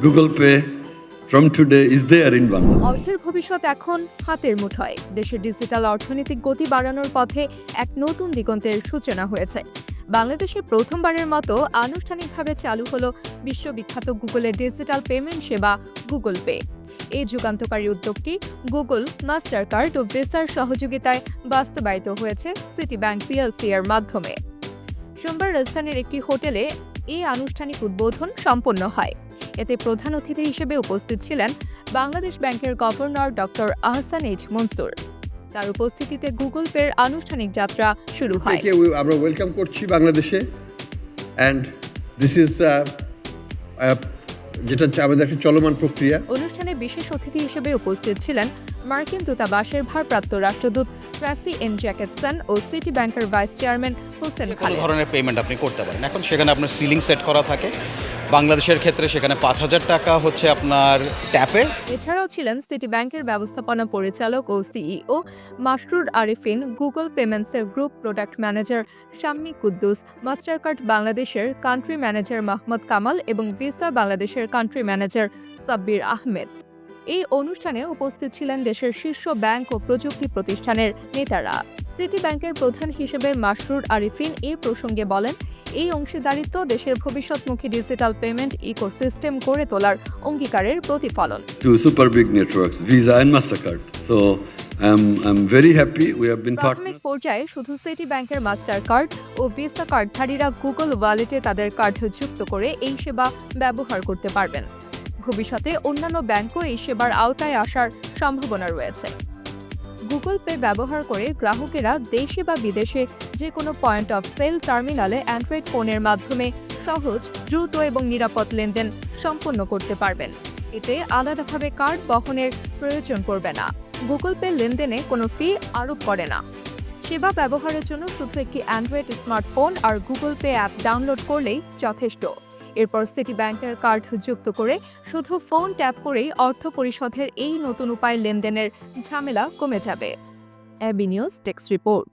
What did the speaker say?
Google Pay, from today, is there in Bangladesh. অর্থের ভবিষ্যৎ এখন হাতের মুঠোয়। দেশের ডিজিটাল অর্থনৈতিক গতি বাড়ানোর পথে এক নতুন দিগন্তের সূচনা হয়েছে। বাংলাদেশে প্রথমবারের মতো আনুষ্ঠানিকভাবে চালু হলো বিশ্ববিখ্যাত গুগলের ডিজিটাল পেমেন্ট সেবা গুগল পে এই যুগান্তকারী উদ্যোগটি গুগল মাস্টার কার্ড ও ভিসার সহযোগিতায় বাস্তবায়িত হয়েছে সিটি ব্যাংক পিএলসি এর মাধ্যমে। সোমবার রাজধানীর একটি হোটেলে এই আনুষ্ঠানিক উদ্বোধন সম্পন্ন হয়। এতে প্রধান অতিথি হিসেবে উপস্থিত ছিলেন বাংলাদেশ ব্যাংকের governor doctor Ahsan H Mansur. তার উপস্থিতিতে গুগল পের আনুষ্ঠানিক যাত্রা শুরু হয়। আমরা ওয়েলকাম করছি বাংলাদেশে। অ্যান্ড দিস ইজ যেটা আমাদের একটা চলমান প্রক্রিয়া। অনুষ্ঠানে বিশেষ অতিথি হিসেবে উপস্থিত ছিলেন মার্কিন দূতাবাসের ভারপ্রাপ্ত রাষ্ট্রদূত ট্রাসি এন জ্যাকেটসন ও সিটি ব্যাংকের ভাইস চেয়ারম্যান হোসেন খালেদ। ধরনের পেমেন্ট আপনি করতে পারেন। এখন সেখানে আপনার সিলিং সেট করা থাকে। বাংলাদেশের ক্ষেত্রে সেখানে পাঁচ হাজার টাকা হচ্ছে আপনার ট্যাপে। এছাড়াও ছিলেন সিটি ব্যাংকের ব্যবস্থাপনা পরিচালক ও CEO Masrur Arifin, Google পেমেন্টসের group product manager Shammi Kuddus, Mastercard বাংলাদেশের কান্ট্রি ম্যানেজার মাহমুদ কামাল এবং ভিসা বাংলাদেশের কান্ট্রি ম্যানেজার সাব্বির আহমেদ। এই অনুষ্ঠানে উপস্থিত ছিলেন দেশের শীর্ষ ব্যাংক ও প্রযুক্তি প্রতিষ্ঠানের নেতারা। সিটি ব্যাংকের প্রধান হিসেবে মাসরুর আরিফিন এই প্রসঙ্গে বলেন এই অংশীদারিত্ব দেশের ভবিষ্যৎমুখী ডিজিটাল পেমেন্ট ইকোসিস্টেম গড়ে তোলার অঙ্গীকারের প্রতিফলন. So I'm, I'm very happy. We have been প্রাথমিক পর্যায়ে শুধু সিটি ব্যাংকের মাস্টার কার্ড ও ভিসা কার্ডধারীরা গুগল ওয়ালেটে তাদের কার্ড যুক্ত করে এই সেবা ব্যবহার করতে পারবেন ভবিষ্যতে অন্যান্য ব্যাংকও এই সেবার আওতায় আসার সম্ভাবনা রয়েছে গুগল পে ব্যবহার করে গ্রাহকেরা দেশে বা বিদেশে যে কোনো পয়েন্ট অফ সেল টার্মিনালে অ্যান্ড্রয়েড ফোনের মাধ্যমে সহজ, দ্রুত এবং নিরাপদ লেনদেন সম্পন্ন করতে পারবেন। এতে আলাদাভাবে কার্ড বহনের প্রয়োজন পড়বে না। গুগল পে লেনদেনে কোনো ফি আরোপ করে না। সেবা ব্যবহারের জন্য শুধু একটি অ্যান্ড্রয়েড স্মার্টফোন আর গুগল পে অ্যাপ ডাউনলোড করলেই যথেষ্ট। এরপর সিটি ব্যাংকের কার্ড যুক্ত করে শুধু ফোন ট্যাপ করেই অর্থ পরিশোধের এই নতুন উপায় লেনদেনের ঝামেলা কমে যাবে। AB news text report